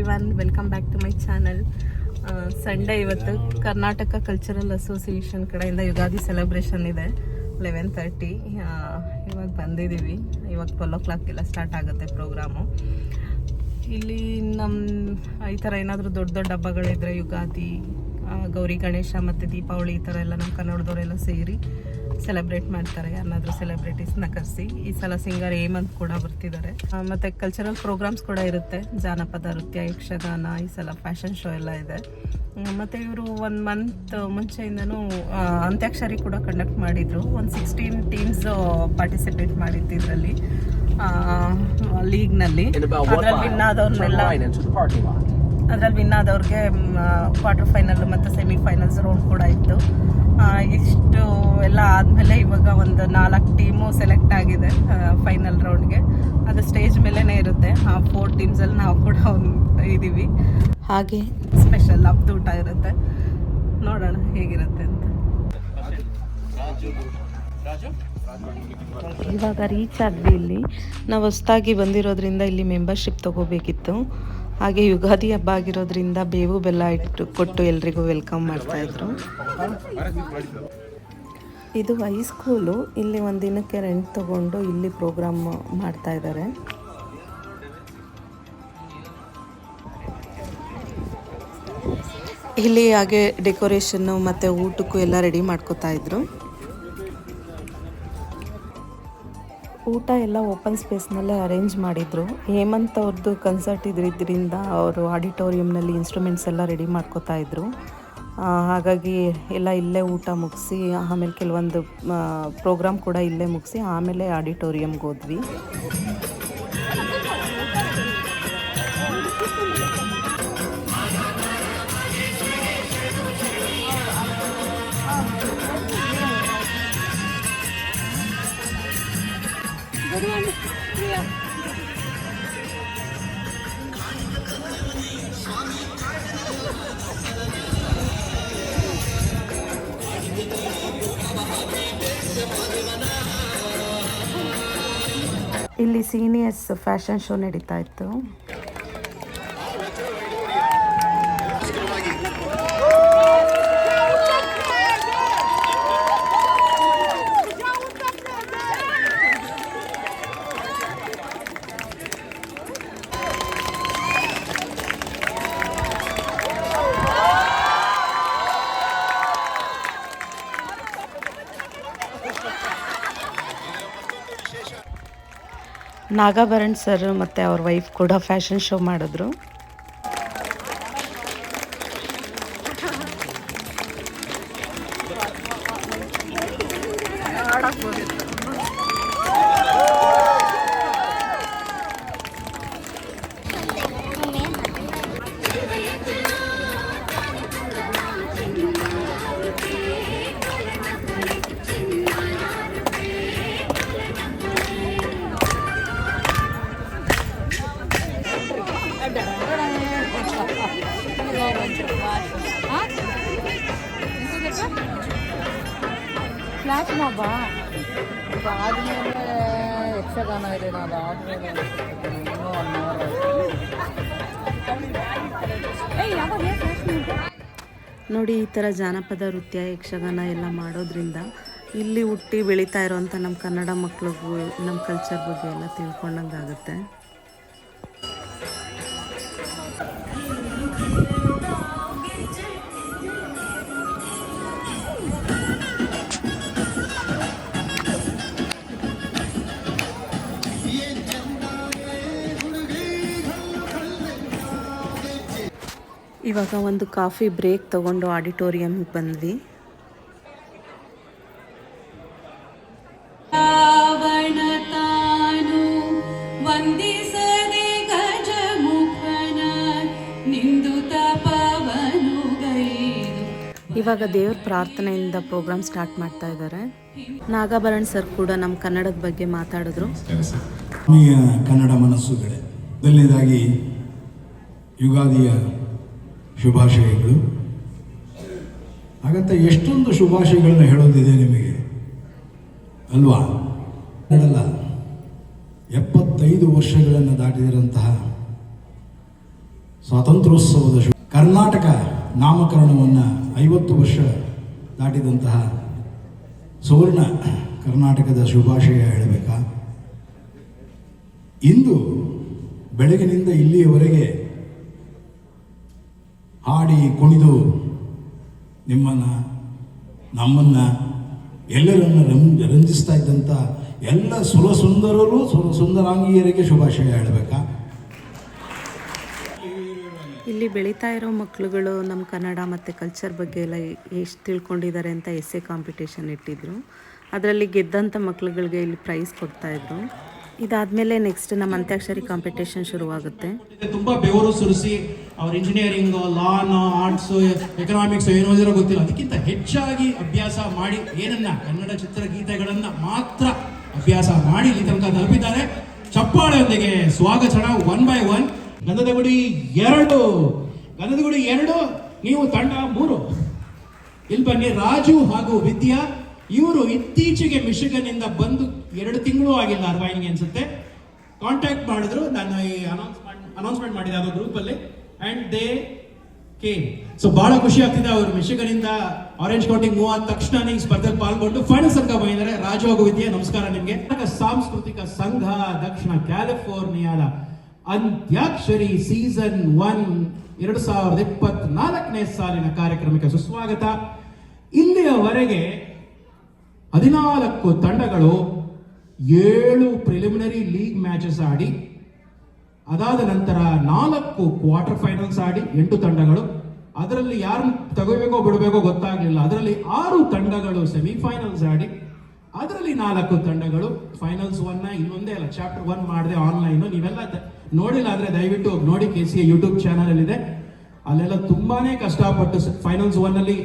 Everyone welcome back to my channel Sunday ಇವತ್ತು Karnataka cultural association ಕಡೆಯಿಂದ Ugadi celebration ಇದೆ eleven thirty ಇವಾಗ ಬಂದಿದ್ದೀವಿ. ಇವಾಗ ಟ್ವೆಲ್ ಓ ಕ್ಲಾಕ್ಗೆಲ್ಲ ಸ್ಟಾರ್ಟ್ ಆಗುತ್ತೆ ಪ್ರೋಗ್ರಾಮು ಇಲ್ಲಿ ನಮ್ಮ ಈ ಥರ ಏನಾದರೂ ದೊಡ್ಡ ದೊಡ್ಡ ಹಬ್ಬಗಳಿದ್ರೆ ಯುಗಾದಿ ಗೌರಿ ಗಣೇಶ ಮತ್ತು ದೀಪಾವಳಿ ಈ ಥರ ಎಲ್ಲ ನಮ್ಮ ಕನ್ನಡದವರೆಲ್ಲ ಸೇರಿ ಸೆಲೆಬ್ರೇಟ್ ಮಾಡ್ತಾರೆ ಯಾರನ್ನಾದ್ರೂ ಸೆಲೆಬ್ರಿಟೀಸ್ನ ಕರೆಸಿ. ಈ ಸಲ ಸಿಂಗರ್ ಹೇಮಂತ್ ಕೂಡ ಬರ್ತಿದ್ದಾರೆ. ಮತ್ತು ಕಲ್ಚರಲ್ ಪ್ರೋಗ್ರಾಮ್ಸ್ ಕೂಡ ಇರುತ್ತೆ. ಜಾನಪದ ನೃತ್ಯ ಯಕ್ಷಗಾನ ಈ ಸಲ ಫ್ಯಾಷನ್ ಶೋ ಎಲ್ಲ ಇದೆ. ಮತ್ತು ಇವರು ಒನ್ ಮಂತ್ ಮುಂಚೆಯಿಂದನೂ ಅಂತ್ಯಾಕ್ಷರಿ ಕೂಡ ಕಂಡಕ್ಟ್ ಮಾಡಿದ್ರು. ಒಂದು ಸಿಕ್ಸ್ಟೀನ್ ಟೀಮ್ಸ್ ಪಾರ್ಟಿಸಿಪೇಟ್ ಮಾಡಿತ್ತು ಇದರಲ್ಲಿ ಲೀಗ್ನಲ್ಲಿ ಅದರಲ್ಲಿ ಇನ್ನಾದವ್ರನ್ನೆಲ್ಲ ವಿನ್ ಆದವ್ರನ್ನೆಲ್ಲ ಅದ್ರಲ್ಲಿ ವಿನ್ ಆದವ್ರಿಗೆ ಕ್ವಾರ್ಟರ್ ಫೈನಲ್ ಮತ್ತು ಸೆಮಿಫೈನಲ್ಸ್ ರೌಂಡ್ ಕೂಡ ಇತ್ತು. ಇಷ್ಟು ಎಲ್ಲ ಆದಮೇಲೆ ಇವಾಗ ಒಂದು ನಾಲ್ಕು ಟೀಮು ಸೆಲೆಕ್ಟ್ ಆಗಿದೆ ಫೈನಲ್ ರೌಂಡ್ಗೆ ಅದು ಸ್ಟೇಜ್ ಮೇಲೇ ಇರುತ್ತೆ. ಆ ಫೋರ್ ಟೀಮ್ಸಲ್ಲಿ ನಾವು ಕೂಡ ಒಂದು ಇದ್ದೀವಿ ಹಾಗೆ. ಸ್ಪೆಷಲ್ ಹಬ್ಬದ ಊಟ ಇರುತ್ತೆ. ನೋಡೋಣ ಹೇಗಿರುತ್ತೆ ಅಂತ. ಇವಾಗ ರೀಚ್ ಆದ್ವಿ ಇಲ್ಲಿ. ನಾವು ಹೊಸ್ದಾಗಿ ಬಂದಿರೋದ್ರಿಂದ ಇಲ್ಲಿ ಮೆಂಬರ್ಶಿಪ್ ತಗೋಬೇಕಿತ್ತು. ಹಾಗೆ ಯುಗಾದಿ ಹಬ್ಬ ಆಗಿರೋದ್ರಿಂದ ಬೇವು ಬೆಲ್ಲ ಇಟ್ಟು ಕೊಟ್ಟು ಎಲ್ರಿಗೂ ವೆಲ್ಕಮ್ ಮಾಡ್ತಾ ಇದ್ರು. ಇದು ಹೈಸ್ಕೂಲು ಇಲ್ಲಿ ಒಂದು ದಿನಕ್ಕೆ ರೆಂಟ್ ತಗೊಂಡು ಇಲ್ಲಿ ಪ್ರೋಗ್ರಾಮ್ ಮಾಡ್ತಾ ಇದ್ದಾರೆ ಇಲ್ಲಿ ಹಾಗೆ ಡೆಕೋರೇಷನ್ನು ಮತ್ತು ಊಟಕ್ಕೂ ಎಲ್ಲ ರೆಡಿ ಮಾಡ್ಕೋತಾ ಇದ್ರು. ಊಟ ಎಲ್ಲ ಓಪನ್ ಸ್ಪೇಸ್ನಲ್ಲೇ ಅರೇಂಜ್ ಮಾಡಿದರು. ಹೇಮಂತ್ ಅವ್ರದ್ದು ಕನ್ಸರ್ಟ್ ಇದ್ರಿದ್ದರಿಂದ ಅವರು ಆಡಿಟೋರಿಯಂನಲ್ಲಿ ಇನ್ಸ್ಟ್ರೂಮೆಂಟ್ಸ್ ಎಲ್ಲ ರೆಡಿ ಮಾಡ್ಕೋತಾ ಇದ್ದರು ಹಾಗಾಗಿ ಎಲ್ಲ ಇಲ್ಲೇ ಊಟ ಮುಗಿಸಿ, ಆಮೇಲೆ ಕೆಲವೊಂದು ಪ್ರೋಗ್ರಾಮ್ ಕೂಡ ಇಲ್ಲೇ ಮುಗಿಸಿ, ಆಮೇಲೆ ಆಡಿಟೋರಿಯಂಗೆ ಹೋದ್ವಿ. ಇಲ್ಲಿ ಸೀನಿಯರ್ಸ್ ಫ್ಯಾಷನ್ ಶೋ ನಡೀತಾ ಇತ್ತು. ನಾಗಾಭರಣ್ ಸರ್ ಮತ್ತು ಅವ್ರ ವೈಫ್ ಕೂಡ ಫ್ಯಾಷನ್ ಶೋ ಮಾಡಿದ್ರು. ನೋಡಿ, ಈ ಥರ ಜಾನಪದ ನೃತ್ಯ ಯಕ್ಷಗಾನ ಎಲ್ಲ ಮಾಡೋದ್ರಿಂದ ಇಲ್ಲಿ ಹುಟ್ಟಿ ಬೆಳೀತಾ ಇರೋವಂಥ ನಮ್ಮ ಕನ್ನಡ ಮಕ್ಳಿಗೂ ನಮ್ಮ ಕಲ್ಚರ್ ಬಗ್ಗೆ ಎಲ್ಲ ತಿಳ್ಕೊಂಡಂಗೆ ಆಗುತ್ತೆ ಇವಾಗ ಒಂದು ಕಾಫಿ ಬ್ರೇಕ್ ತಗೊಂಡು ಆಡಿಟೋರಿಯಂಗೆ ಬಂದ್ವಿ. ಇವಾಗ ದೇವ್ರ ಪ್ರಾರ್ಥನೆಯಿಂದ ಪ್ರೋಗ್ರಾಮ್ ಸ್ಟಾರ್ಟ್ ಮಾಡ್ತಾ ಇದ್ದಾರೆ. ನಾಗಾಭರಣ್ ಸರ್ ಕೂಡ ನಮ್ಮ ಕನ್ನಡದ ಬಗ್ಗೆ ಮಾತಾಡಿದ್ರು. ಕನ್ನಡ ಮನಸ್ಸುಗಳೇ ಮೊದಲನೇದಾಗಿ ಯುಗಾದಿಯ ಶುಭಾಶಯಗಳು. ಹಾಗಂತ ಎಷ್ಟೊಂದು ಶುಭಾಶಯಗಳನ್ನ ಹೇಳೋದಿದೆ ನಿಮಗೆ. ಅಲ್ವಾ? ಹೇಳಲ್ಲ ಎಪ್ಪತ್ತೈದು ವರ್ಷಗಳನ್ನು ದಾಟಿದಿರಂತಹ ಸ್ವಾತಂತ್ರ್ಯೋತ್ಸವದ ಶು, ಕರ್ನಾಟಕ ನಾಮಕರಣವನ್ನು ಐವತ್ತು ವರ್ಷ ದಾಟಿದಂತಹ ಸುವರ್ಣ ಕರ್ನಾಟಕದ ಶುಭಾಶಯ ಹೇಳಬೇಕಾ? ಇಂದು, ಬೆಳಗಿನಿಂದ ಇಲ್ಲಿಯವರೆಗೆ ಹಾಡಿ ಕುಣಿದು ನಿಮ್ಮನ್ನು, ನಮ್ಮನ್ನು, ಎಲ್ಲರನ್ನು ರಂಜ, ರಂಜಿಸ್ತಾ ಇದ್ದಂಥ ಎಲ್ಲ ಸುರಸುಂದರರು ಸುರ ಸುಂದರಾಂಗಿಯರಿಗೆ ಶುಭಾಶಯ ಹೇಳಬೇಕಾ? ಇಲ್ಲಿ ಬೆಳೀತಾ ಇರೋ ಮಕ್ಕಳುಗಳು ನಮ್ಮ ಕನ್ನಡ ಮತ್ತು ಕಲ್ಚರ್ ಬಗ್ಗೆ ಎಲ್ಲ ಎಷ್ಟು ತಿಳ್ಕೊಂಡಿದ್ದಾರೆ ಅಂತ ಎಸ್ ಎ ಕಾಂಪಿಟೇಷನ್ ಇಟ್ಟಿದ್ರು. ಅದರಲ್ಲಿ ಗೆದ್ದಂಥ ಮಕ್ಕಳುಗಳಿಗೆ ಇಲ್ಲಿ ಪ್ರೈಸ್ ಕೊಡ್ತಾಯಿದ್ರು ಇದಾದಮೇಲೆ ನೆಕ್ಸ್ಟ್ ನಮ್ಮ ಅಂತ್ಯಾಕ್ಷರಿ ಕಾಂಪಿಟೇಷನ್ ಶುರುವಾಗುತ್ತೆ. ತುಂಬಾ ಬೆವರು ಸುರಿಸಿ ಅವ್ರ ಇಂಜಿನಿಯರಿಂಗ್ ಲಾನ್ ಆರ್ಟ್ಸ್ ಎಕನಾಮಿಕ್ಸ್ ಏನೋ ಓದಿರೋ ಗೊತ್ತಿಲ್ಲ. ಅದಕ್ಕಿಂತ ಹೆಚ್ಚಾಗಿ ಅಭ್ಯಾಸ ಮಾಡಿ ಏನನ್ನ? ಕನ್ನಡ ಚಿತ್ರಗೀತೆಗಳನ್ನ ಮಾತ್ರ ಅಭ್ಯಾಸ ಮಾಡಿ ಇಲ್ಲಿ ತನಕ ತಲುಪಿದ್ದಾರೆ. ಚಪ್ಪಾಳೆಯೊಂದಿಗೆ ಸ್ವಾಗತಣ one by one Gandhada Gudi ಎರಡು. ಗಂಧದ ಗುಡಿ ಎರಡು, ನೀವು ತಂಡ ಮೂರು. ಇಲ್ಲಿ ಬನ್ನಿ, ರಾಜು ಹಾಗೂ ವಿದ್ಯಾ. ಇವರು ಇತ್ತೀಚೆಗೆ ಮಿಶಿಗನ್ ಇಂದ ಬಂದು ಎರಡು ತಿಂಗಳು ಆಗಿಲ್ಲ ಅರ್ವಾಯಿನಿಗೆ ಅನ್ಸುತ್ತೆ. ಕಾಂಟ್ಯಾಕ್ಟ್ ಮಾಡಿದ್ರು, ನಾನು ಈ ಅನೌನ್ಸ್ಮೆಂಟ್ ಅನೌನ್ಸ್ಮೆಂಟ್ ಮಾಡಿದೆ ಅದು ಗ್ರೂಪ್ ಅಲ್ಲಿ. ಅಂಡ್ ದೇ ಕೆ ಸೊ ಬಹಳ ಖುಷಿ ಆಗ್ತಿದೆ ಅವರು ಮಿಶಿಗನ್ ಇಂದ ಆರೆಂಜ್ ಕೌಂಟಿಂಗ್ ಮೂವ್ ಆದ ತಕ್ಷಣ ಈ ಸ್ಪರ್ಧೆಯಲ್ಲಿ ಪಾಲ್ಗೊಂಡು ಫೈನಲ್ ತನಕ ಬಂದಿದ್ದಾರೆ. ರಾಜು ಹಾಗೂ ವಿದ್ಯೆ, ನಮಸ್ಕಾರ ನಿಮಗೆ. ಸಾಂಸ್ಕೃತಿಕ ಸಂಘ ದಕ್ಷಿಣ ಕ್ಯಾಲಿಫೋರ್ನಿಯಾದ ಅಂತ್ಯಾಕ್ಷರಿ ಸೀಸನ್ ಒನ್ ಎರಡು ಸಾವಿರದ ಇಪ್ಪತ್ನಾಲ್ಕನೇ ಸಾಲಿನ ಕಾರ್ಯಕ್ರಮಕ್ಕೆ ಸುಸ್ವಾಗತ. ಇಲ್ಲಿಯವರೆಗೆ ಹದಿನಾಲ್ಕು ತಂಡಗಳು ಏಳು ಪ್ರಿಲಿಮಿನರಿ ಲೀಗ್ ಮ್ಯಾಚಸ್ ಆಡಿ, ಅದಾದ ನಂತರ ನಾಲ್ಕು ಕ್ವಾರ್ಟರ್ ಫೈನಲ್ಸ್ ಆಡಿ ಎಂಟು ತಂಡಗಳು. ಅದರಲ್ಲಿ ಯಾರು ತಗೋಬೇಕೋ ಬಿಡಬೇಕೋ ಗೊತ್ತಾಗಲಿಲ್ಲ. ಅದರಲ್ಲಿ ಆರು ತಂಡಗಳು ಸೆಮಿಫೈನಲ್ಸ್ ಆಡಿ, ಅದರಲ್ಲಿ ನಾಲ್ಕು ತಂಡಗಳು ಫೈನಲ್ಸ್ ಒನ್ನ ಇನ್ನೊಂದೇ ಅಲ್ಲ ಚಾಪ್ಟರ್ ಒನ್ ಮಾಡಿದೆ ಆನ್ಲೈನ್ ನೀವೆಲ್ಲ ನೋಡಿಲ್ಲ ಅಂದ್ರೆ ದಯವಿಟ್ಟು ನೋಡಿ ಕೆ ಸಿ ಯೂಟ್ಯೂಬ್ ಚಾನಲಲ್ಲಿದೆ ಅಲ್ಲೆಲ್ಲ ತುಂಬಾನೇ ಕಷ್ಟಪಟ್ಟು ಫೈನಲ್ಸ್ ಒನ್ ಅಲ್ಲಿ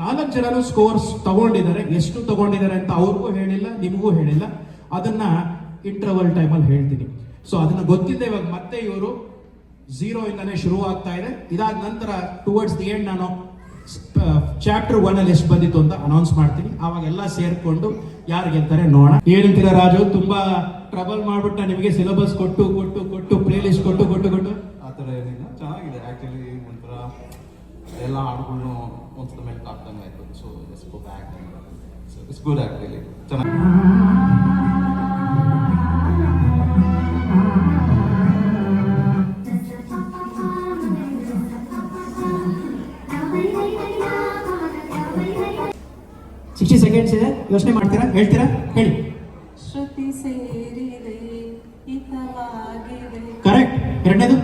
ನಾಲ್ಕು ಜನರು ಸ್ಕೋರ್ಸ್ ತಗೊಂಡಿದ್ದಾರೆ. ಎಷ್ಟು ತಗೊಂಡಿದ್ದಾರೆ ಅಂತ ಅವ್ರಿಗೂ ಹೇಳಿಲ್ಲ, ನಿಮಗೂ ಹೇಳಿಲ್ಲ. ಅದನ್ನ ಇಂಟರ್ವಲ್ ಟೈಮಲ್ಲಿ ಹೇಳ್ತೀನಿ. ಸೊ ಅದನ್ನ ಗೊತ್ತಿದ್ದೆ ಇವಾಗ ಮತ್ತೆ ಇವರು ಝೀರೋ ಇಂದಾನೆ ಶುರು ಆಗ್ತಾ ಇದೆ. ಇದಾದ ನಂತರ ಟುವರ್ಡ್ಸ್ ದಿ ಎಂಡ್ ನಾನು ಚಾಪ್ಟರ್ ಒನ್ ಅಲ್ಲಿ ಎಷ್ಟು ಬಂದಿತ್ತು ಅಂತ ಅನೌನ್ಸ್ ಮಾಡ್ತೀನಿ. ಅವಾಗ ಎಲ್ಲ ಸೇರ್ಕೊಂಡು ಯಾರು ಗೆಲ್ತಾರೆ ನೋಡೋಣ. ಏನಂತೀರ ರಾಜು? ತುಂಬಾ ಟ್ರಬಲ್ ಮಾಡ್ಬಿಟ್ಟ ನಿಮಗೆ ಸಿಲೆಬಸ್ ಕೊಟ್ಟು ಕೊಟ್ಟು ಕೊಟ್ಟು ಪ್ಲೇ ಲಿಸ್ಟ್ ಕೊಟ್ಟು ಕೊಟ್ಟು ಕೊಟ್ಟು. ಆ ಥರ ಏನಿಲ್ಲ. ಚೆನ್ನಾಗಿದೆ. ಆ್ಯಕ್ಚುಲಿ ಒಂಥರ ಎಲ್ಲ ಹಾಡುಗಳನ್ನು ಒಂದ್ಸಲ ಮೆಲ್ಟ್ ಆಗ್ದಂಗೆ ಆಯಿತು so just go back so it's good actually ಚೆನ್ನಾಗಿ ಸಿಕ್ಸ್ಟಿ ಸೆಕೆಂಡ್ಸ್ ಇದೆ ಯೋಚನೆ ಮಾಡ್ತೀರಾ ಹೇಳ್ತೀರಾ ಹೇಳಿ ಶ್ರುತಿ ಸೇರಿದೆ ಹಿತವಾಗಿದೆ ಕರೆಕ್ಟ್ ಎರಡನೇದು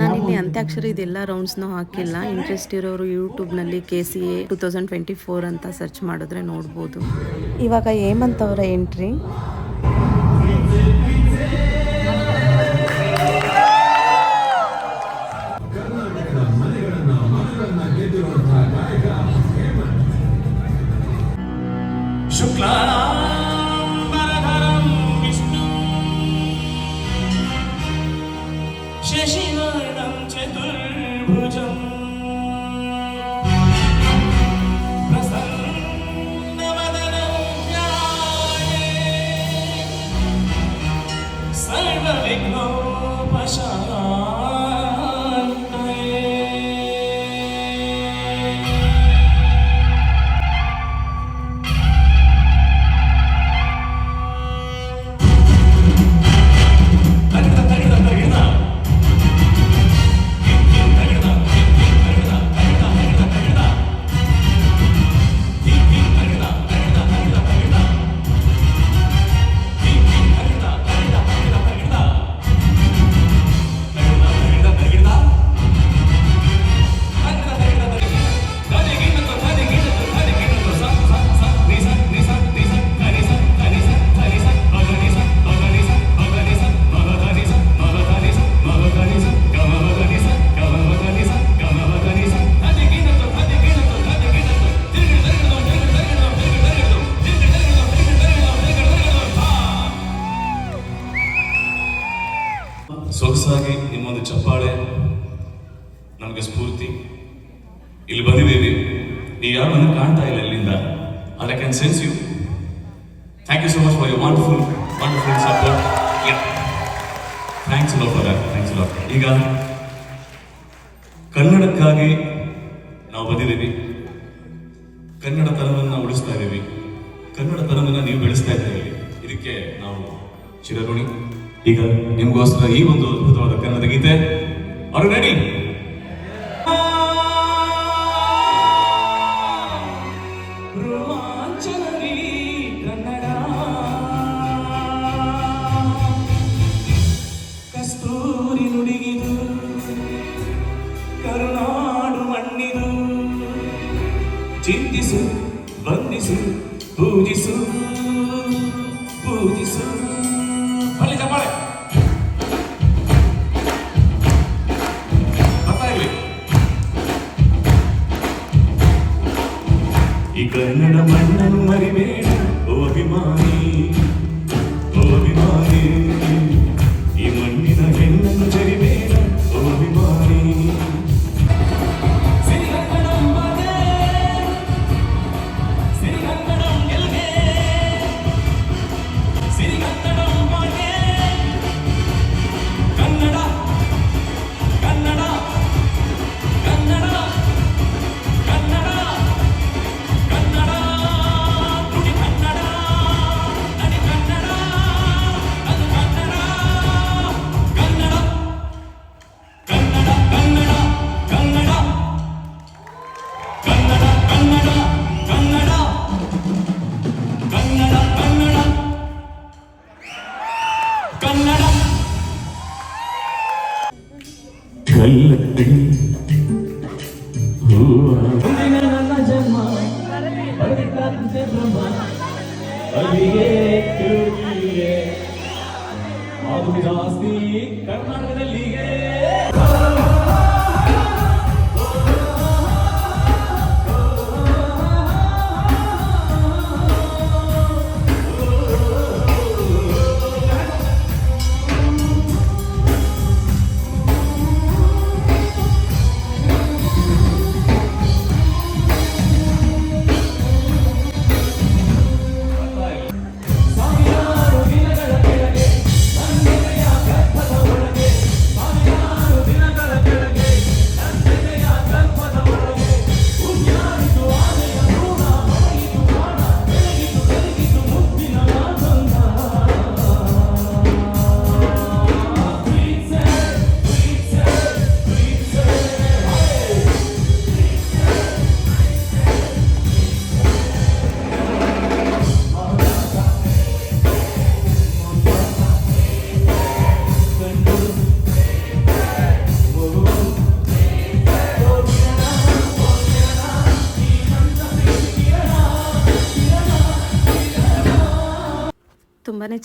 ನಾನು ಇಲ್ಲಿ ಅಂತ್ಯಾಕ್ಷರಿ ಇದೆಲ್ಲ ರೌಂಡ್ಸ್ನೂ ಹಾಕಿಲ್ಲ. ಇಂಟ್ರೆಸ್ಟ್ ಇರೋರು ಯೂಟ್ಯೂಬ್ನಲ್ಲಿ K C A two thousand twenty four ಅಂತ ಸರ್ಚ್ ಮಾಡಿದ್ರೆ ನೋಡ್ಬೋದು. ಇವಾಗ ಹೇಮಂತ್ ಅವರ entry Shukla Thank you so much for your wonderful, wonderful support. Yeah. Thanks a lot for that. Thanks a lot. ಈಗ ಕನ್ನಡಕ್ಕಾಗಿ ನಾವು ಬಂದಿದ್ದೀವಿ ಕನ್ನಡ ತನವನ್ನು ಉಳಿಸ್ತಾ ಇದ್ದೀವಿ ಕನ್ನಡ ತನವನ್ನು ನೀವು ಬೆಳೆಸ್ತಾ ಇದ್ದೀವಿ ಇದಕ್ಕೆ ನಾವು ಚಿರಋಣಿ ಈಗ ನಿಮಗೋಸ್ಕರ ಈ ಒಂದು ಅದ್ಭುತವಾದ ಕನ್ನಡ ಗೀತೆ ಅವರು ರೆಡಿ కన్నడ మన్నన్ మరివేడు అభిమాని.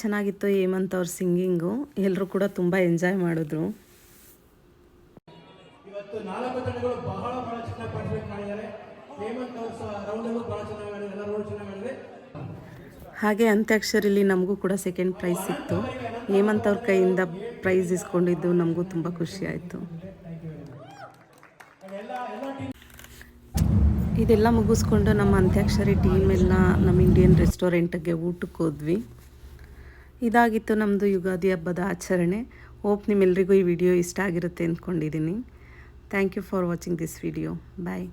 ಚೆನ್ನಾಗಿತ್ತು ಹೇಮಂತ್ ಅವ್ರ ಸಿಂಗಿಂಗು. ಎಲ್ಲರೂ ಕೂಡ ತುಂಬ ಎಂಜಾಯ್ ಮಾಡಿದ್ರು. ಇವತ್ತು ನಾಲ್ಕು ತಂಡಗಳು ಬಹಳ ಬಹಳ ಚೆನ್ನಾಗಿ ಪಾರ್ಟಿಸಿಪೇಟ್ ಮಾಡಿದ್ದಾರೆ. ಹೇಮಂತ್ ಅವ್ರ ರೌಂಡಲ್ಲೂ ಬಹಳ ಚೆನ್ನಾಗಿ ಮಾಡಿದ್ದಾರೆ ಎಲ್ಲ ರೌಂಡ್ ಚೆನ್ನಾಗಿ ಮಾಡಿದ್ದಾರೆ ಹಾಗೆ ಅಂತ್ಯಾಕ್ಷರಿಲಿ ನಮಗೂ ಕೂಡ ಸೆಕೆಂಡ್ ಪ್ರೈಸ್ ಸಿಕ್ತು. ಹೇಮಂತ್ ಅವ್ರ ಕೈಯಿಂದ ಪ್ರೈಸ್ ಇಸ್ಕೊಂಡಿದ್ದು ನಮಗೂ ತುಂಬ ಖುಷಿ ಆಯಿತು. ಇದೆಲ್ಲ ಮುಗಿಸ್ಕೊಂಡು ನಮ್ಮ ಅಂತ್ಯಾಕ್ಷರಿ ಟೀಮ್ ಎಲ್ಲ ನಮ್ಮ ಇಂಡಿಯನ್ ರೆಸ್ಟೋರೆಂಟ್ಗೆ ಊಟಕ್ಕೆ ಹೋದ್ವಿ. ಇದಾಗಿತ್ತು ನಮ್ಮದು ಯುಗಾದಿ ಹಬ್ಬದ ಆಚರಣೆ. ಹೋಪ್ ನಿಮ್ಮೆಲ್ಲರಿಗೂ ಈ ವಿಡಿಯೋ ಇಷ್ಟ ಆಗಿರುತ್ತೆ ಅಂದ್ಕೊಂಡಿದ್ದೀನಿ thank you for watching this video bye